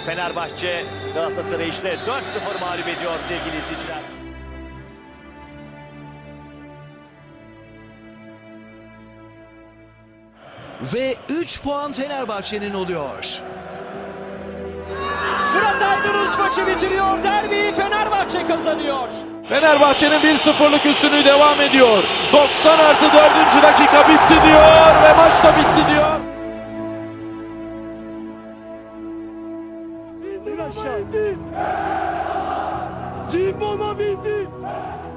Ve Fenerbahçe Galatasaray işte 4-0 mağlup ediyor sevgili izleyiciler. Ve 3 puan Fenerbahçe'nin oluyor. Fırat Aydınus maçı bitiriyor. Derbiyi Fenerbahçe kazanıyor. Fenerbahçe'nin 1-0'lık üstünlüğü devam ediyor. 90 artı 4. dakika bitti diyor ve maç da bitti diyor. Yeah!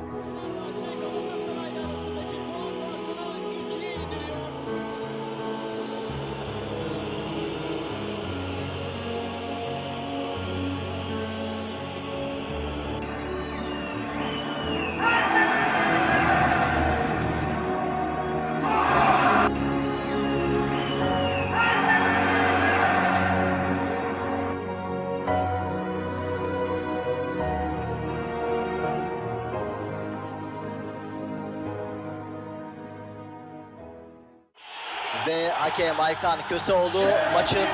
Ve hakem Aykan Köseoğlu maçın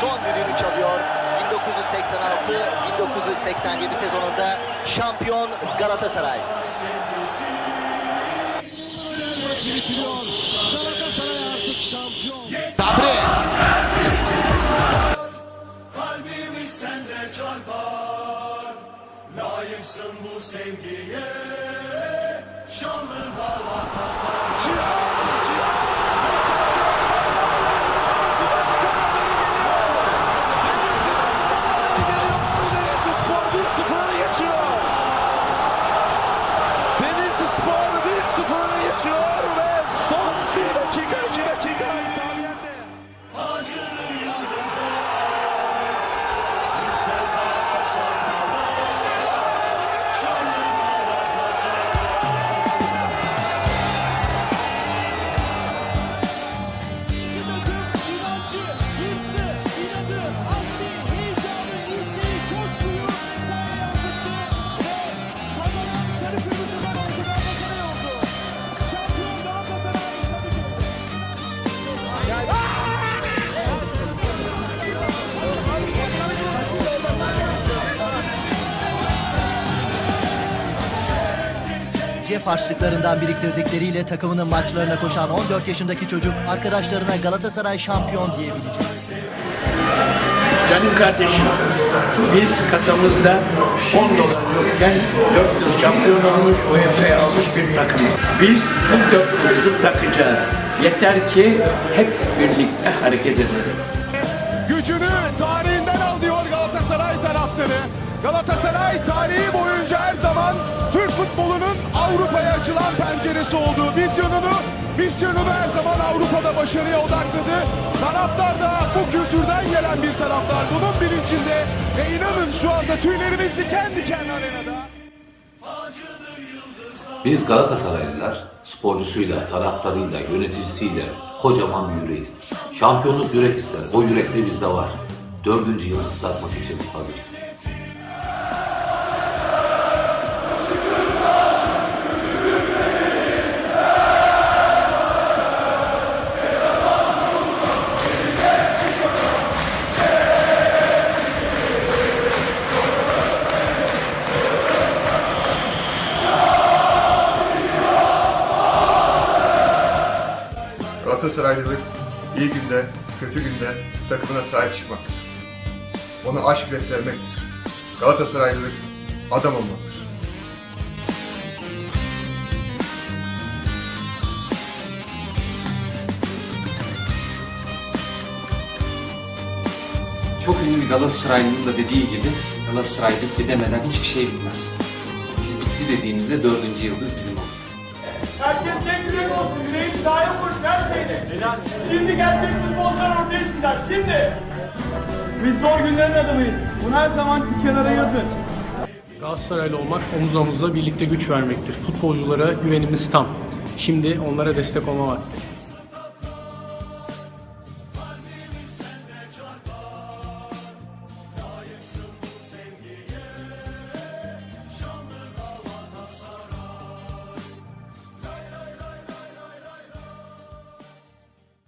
son düdüğünü çalıyor. 1986-1987 sezonunda şampiyon Galatasaray. Maçı bitiriyor. Galatasaray artık şampiyon. Sabri. Kalbimiz sende çarpar Layıksın bu sevgiye Spor 1-0 Cep harçlıklarından biriktirdikleriyle takımının maçlarına koşan 14 yaşındaki çocuk arkadaşlarına Galatasaray şampiyon diyebilecek. Canım kardeşim, biz kasamızda 10 dolar yokken 4 yıl şampiyon olmuş, UEFA'ya almış bir takımız. Biz bu dörtlüğümüzü takacağız. Yeter ki hep birlikte hareket edelim. Gücünü tarihinden al diyor açılan penceresi olduğu vizyonunu, misyonunu her zaman Avrupa'da başarıya odakladı. Taraftar da bu kültürden gelen bir taraftar. Bunun bilincinde ve inanın şu anda tüylerimiz diken diken arenada. Biz Galatasaraylılar sporcusuyla, taraftarıyla, yöneticisiyle kocaman bir yüreğiz. Şampiyonluk yürek ister. O yürek de bizde var. Dördüncü yıldız takmak için hazırız. Galatasaraylılık iyi günde, kötü günde takımına sahip çıkmaktır. Onu aşk ve sevmektir. Galatasaraylılık adam olmaktır. Çok ünlü bir Galatasaraylı'nın da dediği gibi Galatasaray bitti demeden hiçbir şey bitmez. Biz bitti dediğimizde dördüncü yıldız bizim olacak. Herkes sahaya koş neredeydin? Şimdi gerçek futbolcular ortaya çıkacak şimdi Biz zor günlerin adamıyız Bunu her zaman bir kenara yazın Galatasaraylı olmak omuz omuza birlikte güç vermektir. Futbolculara güvenimiz tam. Şimdi onlara destek olma vakti.